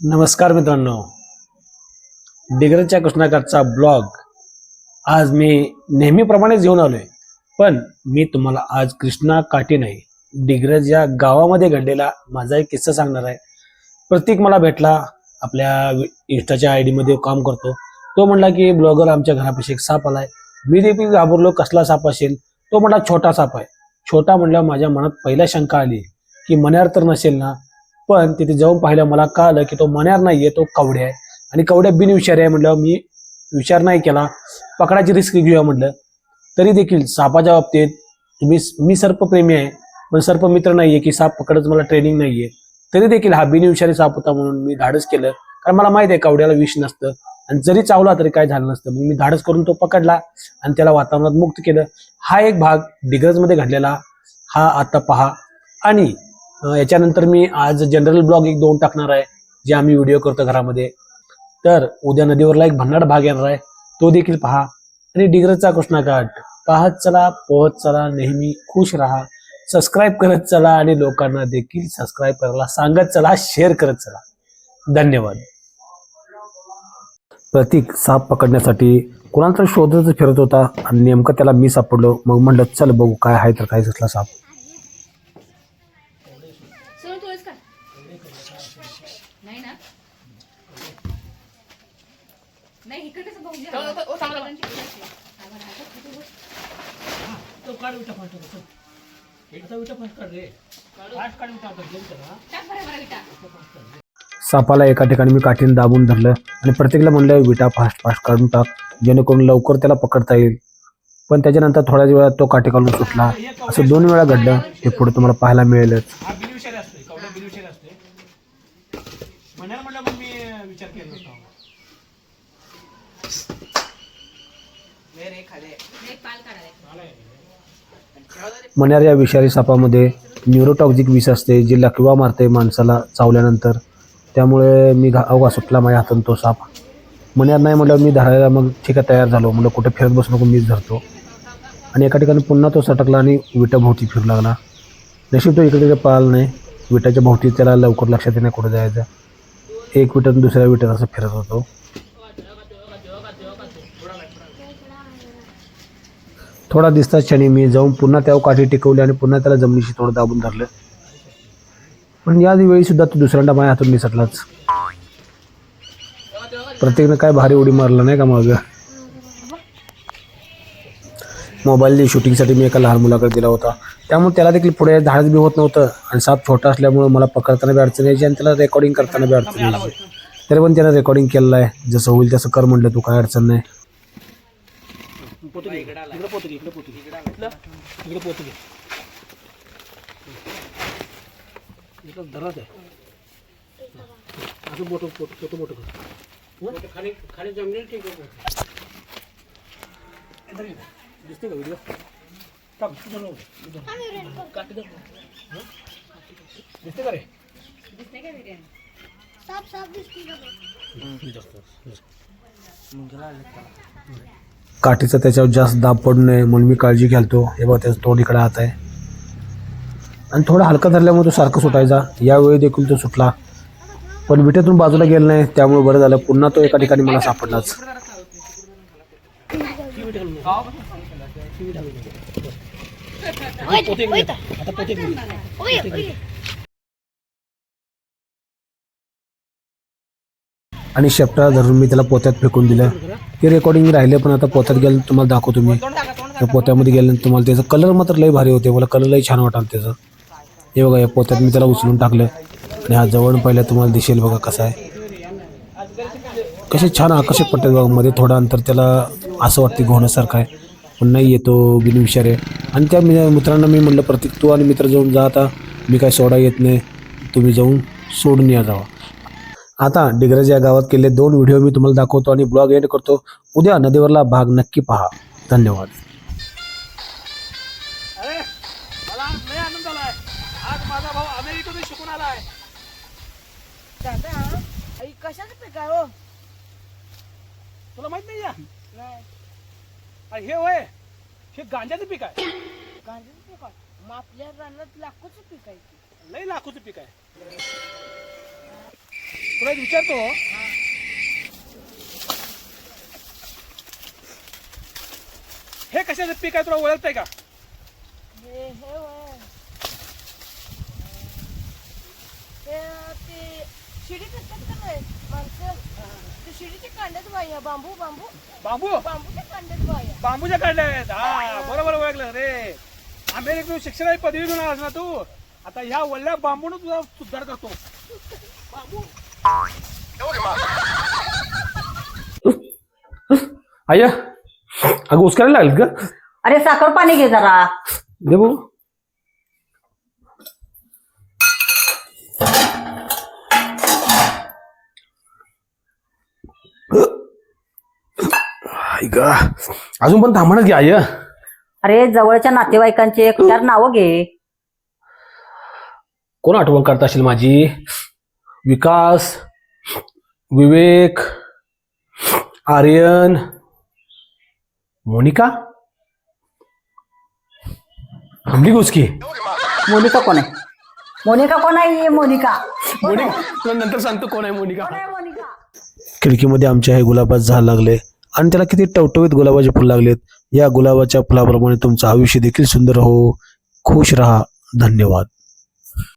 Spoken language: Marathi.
नमस्कार मित्रांनो. डिग्रजच्या कृष्णाकाठचा ब्लॉग. आज मी नेहमीप्रमाणेच घेऊन आलोय. पण मी तुम्हाला आज कृष्णा काठी नाही डिग्रज या गावामध्ये घडलेला माझा एक किस्सा सांगणार आहे. प्रतीक मला भेटला आपल्या इंस्टाच्या आयमध्ये काम करतो. तो म्हणला की ब्लॉगर आमच्या घरापाशी एक साप आलाय. मी देखील घाबरलो कसला साप असेल? तो म्हणला छोटा साप आहे. छोटा म्हणल्यावर माझ्या मनात पहिल्या शंका आली की मण्यार तर नसेल ना? पण तिथे जाऊन पाहिलं मला कळलं की तो मण्यार नाहीये तो कवड्या आहे. आणि कवड्या बिनविषारी आहे म्हटलं मी विचार नाही केला. पकडाची रिस्क घेऊया म्हटलं तरी देखील सापाच्या बाबतीत तुम्ही मी सर्पप्रेमी आहे पण सर्पमित्र नाहीये की साप पकडच मला ट्रेनिंग नाहीये. तरी देखील हा बिनविषारी साप होता म्हणून मी धाडस केलं. कारण मला माहीत आहे कवड्याला विष नसतं. आणि जरी चावला तरी काय झालं नसतं. मग मी धाडस करून तो पकडला आणि त्याला वातावरणात मुक्त केलं. हा एक भाग डिग्रजमध्ये घडलेला. हा आता पहा. आणि याच्यानंतर मी आज जनरल ब्लॉग एक दोन टाकणार आहे जे आम्ही व्हिडिओ करतो घरामध्ये. तर उद्या नदीवरला एक भन्नाट भाग येणार आहे तो देखील पहा. आणि डिग्रजचा कृष्णाघाट पाहत चला पोहत चला नेहमी खुश राहा. सबस्क्राईब करत चला आणि लोकांना देखील सबस्क्राईब करायला सांगत चला शेअर करत चला. धन्यवाद. प्रतीक साप पकडण्यासाठी कुणाचा शोधच फिरत होता आणि नेमकं त्याला मी सापडलो. मग म्हणलं चल बघू काय आहे तर काय दिसला साप सोनू तोच का नाही ना बरं बरं विटा. सापाला एका ठिकाणी मी काठीने दाबून धरलं आणि प्रत्येकाला म्हणलं विटा फास्ट फास्ट काढून टाक. जेणेकरून लवकर त्याला पकडता येईल. पण त्याच्यानंतर थोड्याच वेळात तो काठी काढून सुटला. असं दोन वेळा घडलं. हे पुढे तुम्हाला पाहायला मिळेलच. बिनविषारी असतोय कवडा बिनविषारी असतोय. म्हणाल म्हटलं पण मी विचार केला नसता एक पाल काढायला. मण्यार या विषारी सापामध्ये न्यूरोटॉक्झिक विष असते जे लकवा मारते माणसाला चावल्यानंतर. त्यामुळे मी घा अवघा सुटला माझ्या हातून तो साप. मण्यार नाही म्हटलं मी धरायला मग ठीक आहे तयार झालो. म्हणलं कुठे फिरत बसू नको मीच धरतो. आणि एका ठिकाणी पुन्हा तो सटकला आणि विटाभोवती फिरू लागला. नशीब तो इकडे तिकडे पळाला नाही. विटाच्या भोवती त्याला लवकर लक्षात येणार नाही कुठे जायचं? एक विटात दुसऱ्या विटात असं फिरत होतो. थोडा दिसता क्षणी मी जाऊन पुन्हा त्या काठी टिकवली आणि पुन्हा त्याला जमिनीशी थोडं दाबून धरलं. पण या वेळी तो दुसऱ्यांदा माझ्या हातून निसटलाच. प्रत्येकनं काय भारी उडी मारला नाही का मग? मोबाईल शूटिंगसाठी मी एका लहान मुलाकडे दिला होता. त्यामुळे त्याला देखील पुढे धाडच बी होत नव्हतं. आणि साप छोटा असल्यामुळे मला पकडताना बी अडचण यायची आणि त्याला रेकॉर्डिंग करताना बी अडचण यायची. तरी पण त्यानं रेकॉर्डिंग केलेलं आहे. जसं होईल तसं कर म्हटलं तू काय अडचण नाही. पोतुगे इकडे पोतुगे इकडे पोतुगे इकडं इकडे पोतुगे इकडं धरत आहे. असं बोट पोट पोट बोट कर. खाली खाली जमिनीला ठीक आहे. दिसते का व्हिडिओ टाक? दिसते का रे? दिसते का विटा? काठीचा त्याच्यावर जास्त दाब पडू नये म्हणून मी काळजी घालतो हे बघा त्याचं तोंड इकडे हात आहे. आणि थोडा हलका धरल्यामुळे तो सारखं सुटायचा. यावेळी देखील तो सुटला. पण विटेतून बाजूला गेला नाही त्यामुळे बरं झालं. पुन्हा तो एका ठिकाणी मला सापडलाच. आणि शेपटा धरून मी त्याला पोत्यात फेकून दिलं. ते रेकॉर्डिंग राहिले पण आता पोत्यात गेलं तुम्हाला दाखवतो मी. त्या पोत्यामध्ये गेल्यानंतर तुम्हाला त्याचा कलर मात्र लई भारी होते. मला कलर लई छान वाटाल त्याचं. हे बघा या पोत्यात मी त्याला उचलून टाकलं. आणि हा जवळ पहिल्या तुम्हाला दिसेल बघा कसा आहे. कसे छान आकर्षक पडतात बघा मध्ये थोडं अंतर त्याला असं वाटते घोण्यासारखं आहे. पण नाही येतो बिनविषार आहे. आणि त्या मी- मित्रांना मी म्हणलं प्रतीक तू आणि मित्र जाऊन जा आता. मी काय सोडा येत नाही. तुम्ही जाऊन सोडून या जावा. आता डिग्रज या गावात केले दोन व्हिडिओ मी तुम्हाला दाखवतो आणि ब्लॉग एंड करतो. उद्या नदीवरला भाग नक्की पहा. धन्यवाद. अरे मला आज लय आनंद झालाय. आज माझा भाऊ अमेरिकेतून शिकून आलाय. दादा आई कशाचं पीक आहे हो? तुला माहीत नाही या नाही. अरे हे होय. हे गांजाचं पीक आहे. गांजाचं पीक आहे? मग आपल्या रानात लाखोचं पीक आहे. लय लाखोचं पीक आहे. तुला एक विचारतो. हे कशाचं पीक आहे तुला ओळखतंय का? हे हे वय. हे ते शिडी करतात का नाही? माणसं ते शिडीचे कांड्यात बाया बांबू बांबू. बांबू? बांबूच्या कांड्यात बाया बांबूच्या काढल्या आहेत. हा बरोबर ओळखलं रे. अमेरिकेतून शिक्षणाची पदवी घेऊन आलास ना तू? आता ह्या वल्ल्या बांबून तुझा सुधार करतो. आया अगं उचकायला लागेल का? अरे साखर पाणी घे जरा. दे आई ग अजून पण थांबणच घे आय? अरे जवळच्या नातेवाईकांचे एक चार नावं घे. कोण आठवण करता असेल माझी? विकास विवेक आर्यन मोनिका? थांबली गोसकी मोनिका कोण आहे? मोनिका कोण आहे मोनिका? मोनिका तुला नंतर सांगतो कोण आहे मोनिका. कोण आहे मोनिका? खिडकीमध्ये आमच्या हे गुलाबाचं झाड लागले आणि त्याला किती टवटवीत गुलाबाचे फुल लागलेत. या गुलाबाच्या फुलाप्रमाणे तुमचं आयुष्य देखील सुंदर हो. खुश राहा. धन्यवाद.